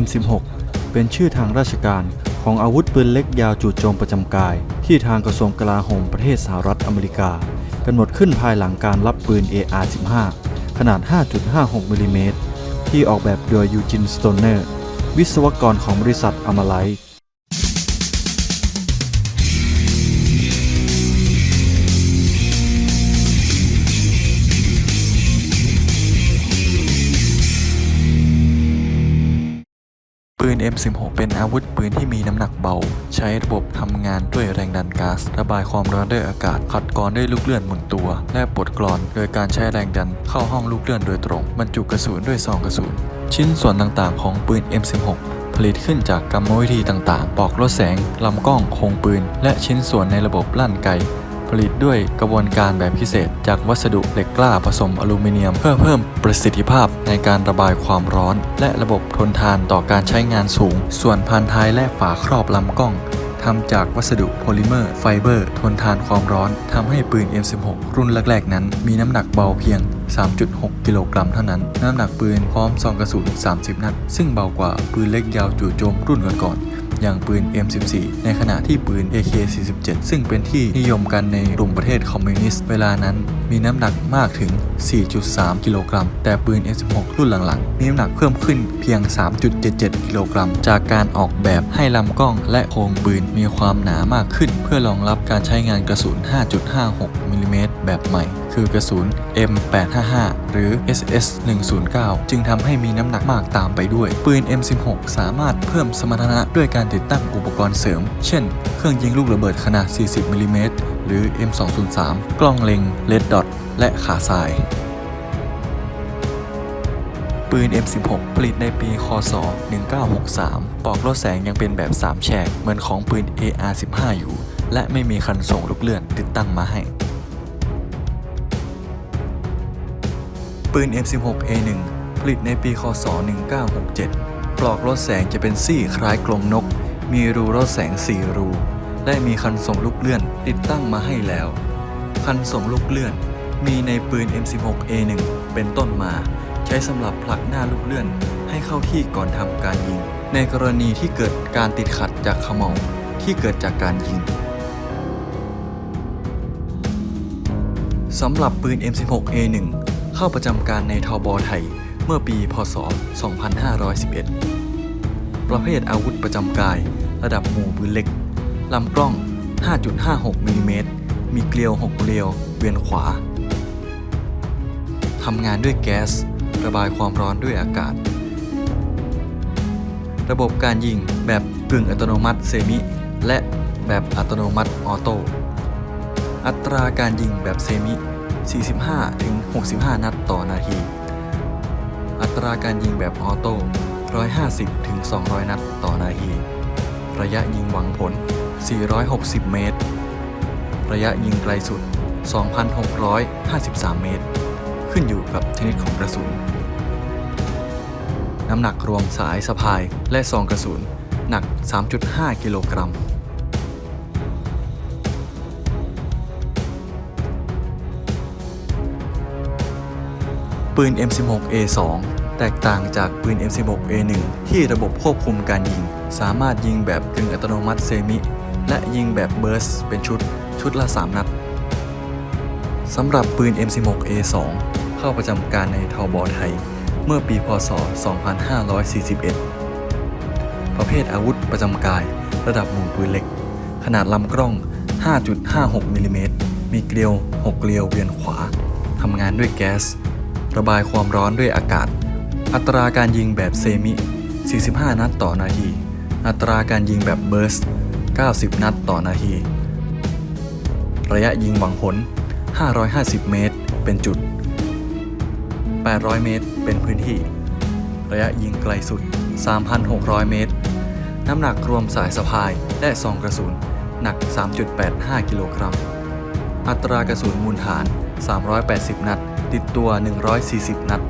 M16 เป็นชื่อทางราชการของอาวุธปืนเล็กยาวจู่โจมประจำกาย ที่ทางกระทรวงกลาโหมประเทศสหรัฐอเมริกากำหนดขึ้นภายหลังการรับปืน AR-15 ขนาด 5.56มิลลิเมตรที่ออกแบบโดยยูจินสโตเนอร์ วิศวกรของบริษัทอมาไลท์ M16 เป็นอาวุธปืนที่มีน้ำหนักเบา ใช้ระบบทำงานด้วยแรงดันก๊าซระบายความร้อนด้วยอากาศ ขัดกรอนด้วยลูกเลื่อนหมุนตัว และปลดกรอน โดยการใช้แรงดันเข้าห้องลูกเลื่อนโดยตรง บรรจุกระสุนด้วยซองกระสุน ชิ้นส่วนต่างๆ ของปืน M16 ผลิตขึ้นจากกรรมวิธีต่างๆ ปอกลดแสง ลำกล้อง โครงปืน และชิ้นส่วนในระบบลั่นไก ผลิตด้วยกระบวนการแบบพิเศษ จากวัสดุเหล็กกล้าผสมอลูมิเนียม เพื่อเพิ่มประสิทธิภาพในการระบายความร้อน และระบบทนทานต่อการใช้งานสูง ส่วนพานท้ายและฝาครอบลำกล้องทำจากวัสดุโพลิเมอร์ไฟเบอร์ ทนทานความร้อนทำให้ปืน M16 รุ่นแรกๆนั้น มีน้ำหนักเบาเพียง 3.6 กิโลกรัมเท่านั้น น้ำหนักปืนพร้อมซองกระสุน 30 นัด ซึ่งเบากว่าปืนเล็กยาวจู่โจมรุ่นก่อนๆ อย่างปืน M14 ในขณะที่ปืน AK47 ซึ่งเป็นที่นิยมกันในกลุ่มประเทศคอมมิวนิสต์เวลานั้น มีน้ำหนักมากถึง 4.3 กิโลกรัม แต่ปืน M16 รุ่นหลังๆ มีน้ำหนักเพิ่มขึ้นเพียง 3.77 กิโลกรัม จากการออกแบบให้ลำกล้องและโครงปืนมีความหนามากขึ้น เพื่อรองรับการใช้งานกระสุน 5.56มิลลิเมตรแบบใหม่ คือกระสุน M855 หรือ SS109 จึงทำให้มีน้ำหนักมากตามไปด้วย ปืน M16 สามารถเพิ่มสมรรถนะด้วยการติดตั้งอุปกรณ์เสริม เช่น เครื่องยิงลูกระเบิดขนาด 40มิลลิเมตรหรือ M203 กล้องเล็ง Red Dot และขาทรายปืน M16 ผลิตในปีคศ 1963ปอกลดแสงยังเป็นแบบ 3 แฉก เหมือนของปืน AR-15 อยู่ และไม่มีคันส่งลูกเลื่อนติดตั้งมาให้ ปืน M16A1 ผลิตในปีคศ 1967 ปลอกลดแสงจะเป็นซี่คล้ายกรงนก มีรูลดแสง 4 รู และมีคันส่งลูกเลื่อนติดตั้งมาให้แล้ว คันส่งลูกเลื่อน มีในปืน M16A1 เป็นต้นมา ใช้สำหรับผลักหน้าลูกเลื่อนให้เข้าที่ก่อนทำการยิง ในกรณีที่เกิดการติดขัดจากขม่าที่เกิดจากการยิงสำหรับปืน M16A1 เข้าประจำการในทบไทย เมื่อปี พศ 2511 ประเภทอาวุธประจำกาย ระดับหมู่ปืนเล็ก ลำกล้อง 5.56 มิลลิเมตร มีเกลียว 6 เกลียว เวียนขวา ทำงานด้วยแก๊ส ระบายความร้อนด้วยอากาศ ระบบการยิงแบบกึ่งอัตโนมัติเซมิ และแบบอัตโนมัติออโต้ อัตราการยิงแบบเซมิ 45 ถึง 65 นัดต่อนาที อัตราการยิงแบบออโต้ 150 ถึง 200 นัดต่อนาที ระยะยิงหวังผล 460 เมตร ระยะยิงไกลสุด 2,653 เมตร ขึ้นอยู่กับชนิดของกระสุน น้ำหนักรวมสายสะพายและซองกระสุนหนัก 3.5 กิโลกรัม ปืน M16A2 แตกต่างจากปืน M16A1 ที่ระบบควบคุมการยิง สามารถยิงแบบกึ่งอัตโนมัติเซมิ และยิงแบบเบิร์สเป็นชุด ชุดละ 3 นัดสำหรับปืน M16A2 เข้าประจำการในทบไทย เมื่อปีพศ 2541 ประเภทอาวุธประจำกาย ระดับหมู่ปืนเล็ก ขนาดลำกล้อง 5.56มิลลิเมตรมีเกลียว 6 เกลียวเวียนขวา ทำงานด้วยแก๊ส ระบายความร้อนด้วยอากาศ อัตราการยิงแบบเซมิ 45 นัดต่อนาที อัตราการยิงแบบเบิร์ส 90 นัดต่อนาที ระยะยิงหวังผล 550 เมตร เป็นจุด 800 เมตร เป็นพื้นที่ ระยะยิงไกลสุด 3,600 เมตร น้ำหนักรวมสายสะพายและซองกระสุน หนัก 3.85 กิโลกรัม อัตรากระสุนมูลฐาน 380 นัด ติดตัว 140 นัด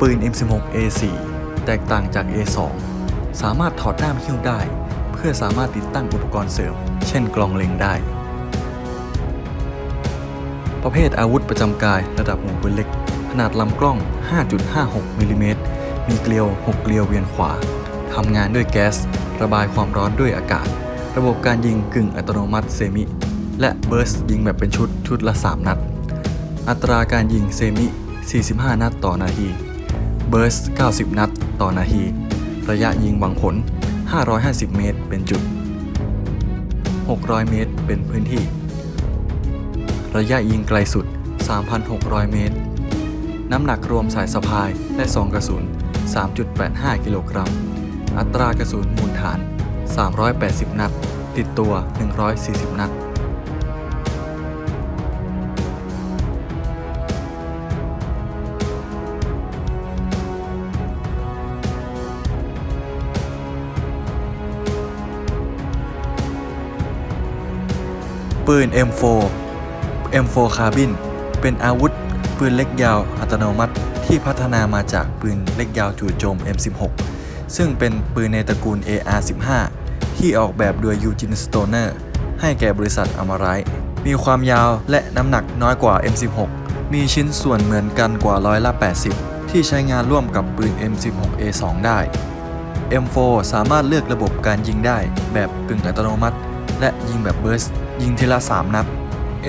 ปืน M16A4 แตกต่างจาก A2 สามารถถอดด้ามหิ้วได้ เพื่อสามารถติดตั้งอุปกรณ์เสริม เช่นกลองเล็งได้ ประเภทอาวุธประจำกายระดับหัวปืนเล็ก ขนาดลำกล้อง 5.56มิลลิเมตรมีเกลียว 6 เกลียวเวียนขวาทำงานด้วยแก๊ส ระบายความร้อนด้วยอากาศ ระบบการยิงกึ่งอัตโนมัติเซมิ และเบิร์สยิงแบบเป็นชุดชุดละ 3 นัด อัตราการยิงเซมิ 45 นัดต่อนาที เบิร์ส 90 นัด ต่อนาที ระยะยิงหวังผล 550 เมตร เป็นจุด 600 เมตร เป็นพื้นที่ ระยะยิงไกลสุด 3,600 เมตร น้ำหนักรวมสายสะพายและซองกระสุน 3.85 กิโลกรัม อัตรากระสุนมูลฐาน 380 นัด ติดตัว 140 นัด ปืน M4 M4 คาร์บินเป็นอาวุธปืนเล็กยาวอัตโนมัติที่พัฒนามาจากปืนเล็กยาวจู่โจม M16 ซึ่งเป็นปืนในตระกูล AR-15 ที่ออกแบบโดยยูจินสโตเนอร์ให้แก่บริษัทอมารายมีความยาวและน้ำหนักน้อยกว่า M16 มีชิ้นส่วนเหมือนกันกว่าร้อยละ 80 ที่ใช้งานร่วมกับปืน M16A2 ได้ M4 สามารถเลือกระบบการยิงได้แบบกึ่งอัตโนมัติ และยิงแบบเบิร์สยิงทีละ 3 นัด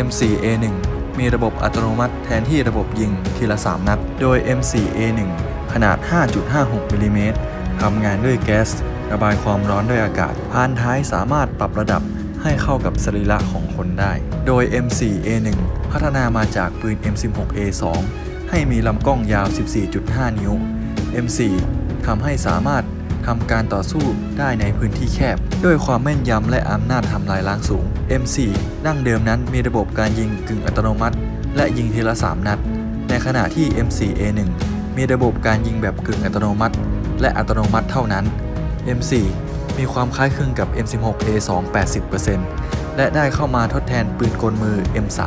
M4A1 มีระบบอัตโนมัติแทนที่ระบบยิงทีละ 3 นัด โดย M4A1 ขนาด 5.56มิลลิเมตรทำงานด้วยแก๊ส ระบายความร้อนด้วยอากาศพานท้ายสามารถปรับระดับให้เข้ากับสรีระของคนได้ โดย M4A1 พัฒนามาจากปืน M16A2 ให้มีลำกล้องยาว 14.5 นิ้ว M4 ทำให้สามารถ ทำการต่อสู้ได้ในพื้นที่แคบ ด้วยความแม่นยำและอำนาจทำลายล้างสูง M4 ดั้งเดิมนั้นมีระบบการยิงกึ่งอัตโนมัติ และยิงทีละ 3 นัด ในขณะที่ M4A1 มีระบบการยิงแบบกึ่งอัตโนมัติ และอัตโนมัติเท่านั้น M4 มีความคล้ายคลึงกับ M16A2 80%และได้เข้ามาทดแทนปืนกลมือ M3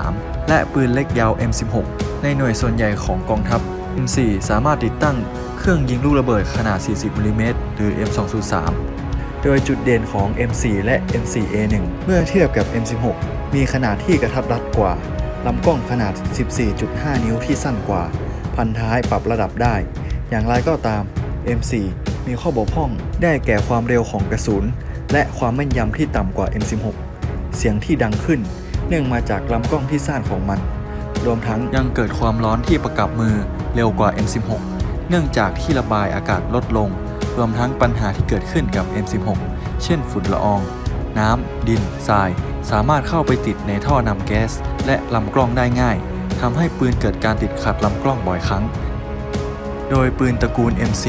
และปืนเล็กยาว M16 ในหน่วยส่วนใหญ่ของกองทัพ M4 สามารถติดตั้งเครื่องยิงลูกระเบิดขนาด 40มิลลิเมตรหรือ M203 โดยจุดเด่นของ M4 และ M4A1 เมื่อเทียบกับ M16 มีขนาดที่กระทัดรัดกว่าลำกล้องขนาด 14.5 นิ้วที่สั้นกว่า พันท้ายปรับระดับได้ อย่างไรก็ตาม M4 มีข้อบกพร่องได้แก่ความเร็วของกระสุน และความแม่นยำที่ต่ำกว่า M16 เสียงที่ดังขึ้น เนื่องมาจากลำกล้องที่สั้นของมัน รวมทั้งยังเกิดความร้อนที่ประกับมือ เร็วกว่า M16 เนื่องจากที่ระบายอากาศลดลง รวมทั้งปัญหาที่เกิดขึ้นกับ M16 เช่นฝุ่นละออง น้ำ ดิน ทราย สามารถเข้าไปติดในท่อนำแก๊ส และลำกล้องได้ง่ายทำให้ปืนเกิดการติดขัดลำกล้องบ่อยครั้ง โดยปืนตระกูล M4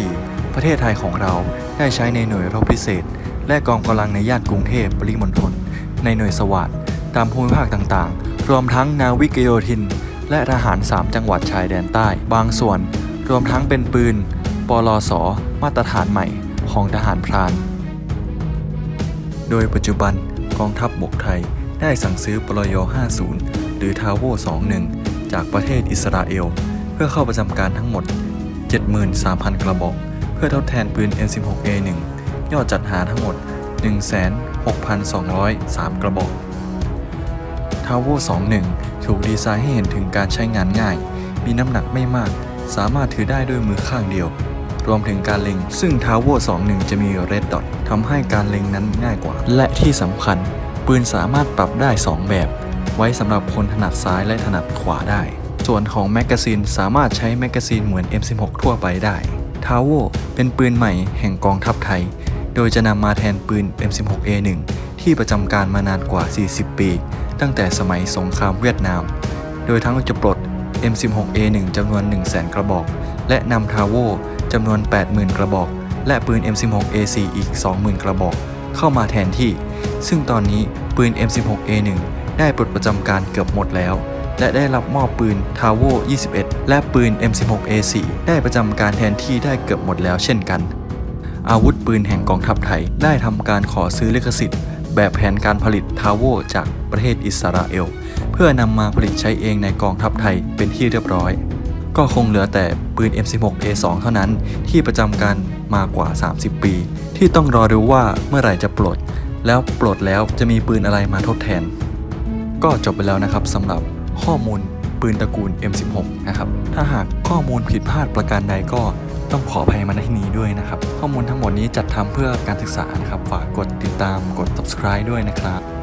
ประเทศไทยของเราได้ใช้ในหน่วยรบพิเศษ และกองกำลังในย่านกรุงเทพปริมณฑลในหน่วยสวัสดตามภูมิภาคต่างๆ รวมทั้งนาวิกโยธิน และทหาร 3 จังหวัดชายแดนใต้ บางส่วน รวมทั้งเป็นปืน ปลส มาตรฐานใหม่ของทหารพราน โดยปัจจุบันกองทัพบบกไทยได้สั่งซื้อปลย 50 หรือทาโว21 จากประเทศอิสราเอล เพื่อเข้าประจำการทั้งหมด 73,000 กระบอก เพื่อทดแทนปืน M16A1 ยอดจัดหาทั้งหมด 16,203 กระบอกทาวเวอร์21 ถูกดีไซน์ให้เห็นถึงการใช้งานง่าย มีน้ำหนักไม่มาก สามารถถือได้ด้วยมือข้างเดียว รวมถึงการเล็ง ซึ่งทาวเวอร์21 จะมี Red Dot ทำให้การเล็งนั้นง่ายกว่า และที่สำคัญ ปืนสามารถปรับได้ 2 แบบ ไว้สำหรับคนถนัดซ้ายและถนัดขวาได้ ส่วนของแมกกาซีนสามารถใช้แมกกาซีนเหมือน M16 ทั่วไปได้ทาวเวอร์เป็นปืนใหม่แห่งกองทัพไทย โดยจะนำมาแทนปืน M16A1 ที่ประจำการมานานกว่า 40 ปี ตั้งแต่สมัยสงครามเวียดนาม โดยทั้งจะปลด M16A1 จำนวน 100,000 กระบอก และนำทาโวจำนวน 80,000 กระบอก และปืน M16A4 อีก 20,000 กระบอก เข้ามาแทนที่ ซึ่งตอนนี้ปืน M16A1 ได้ปลดประจำการเกือบหมดแล้ว และได้รับมอบปืน t a v o 21 และปืน M16A4 ได้ประจำการแทนที่ได้เกือบหมดแล้วเช่นกัน อาวุธปืนแห่งกองทัพไทยได้ทำการขอซื้อลิขสิทธิ์ แบบแผนการผลิตทาโวจากประเทศอิสราเอล เพื่อนำมาผลิตใช้เองในกองทัพไทยเป็นที่เรียบร้อย ก็คงเหลือแต่ปืน M16A2 เท่านั้นที่ประจำการมากว่า 30 ปี ที่ต้องรอดูว่าเมื่อไหร่จะปลด แล้วปลดแล้วจะมีปืนอะไรมาทดแทน ก็จบไปแล้วนะครับสำหรับข้อมูลปืนตระกูล M16 นะครับ ถ้าหากข้อมูลผิดพลาดประการใดก็ ต้องขออภัยมาในที่นี้ด้วยนะครับ ข้อมูลทั้งหมดนี้จัดทำเพื่อการศึกษานะครับ ฝากกดติดตามกด subscribe ด้วยนะครับ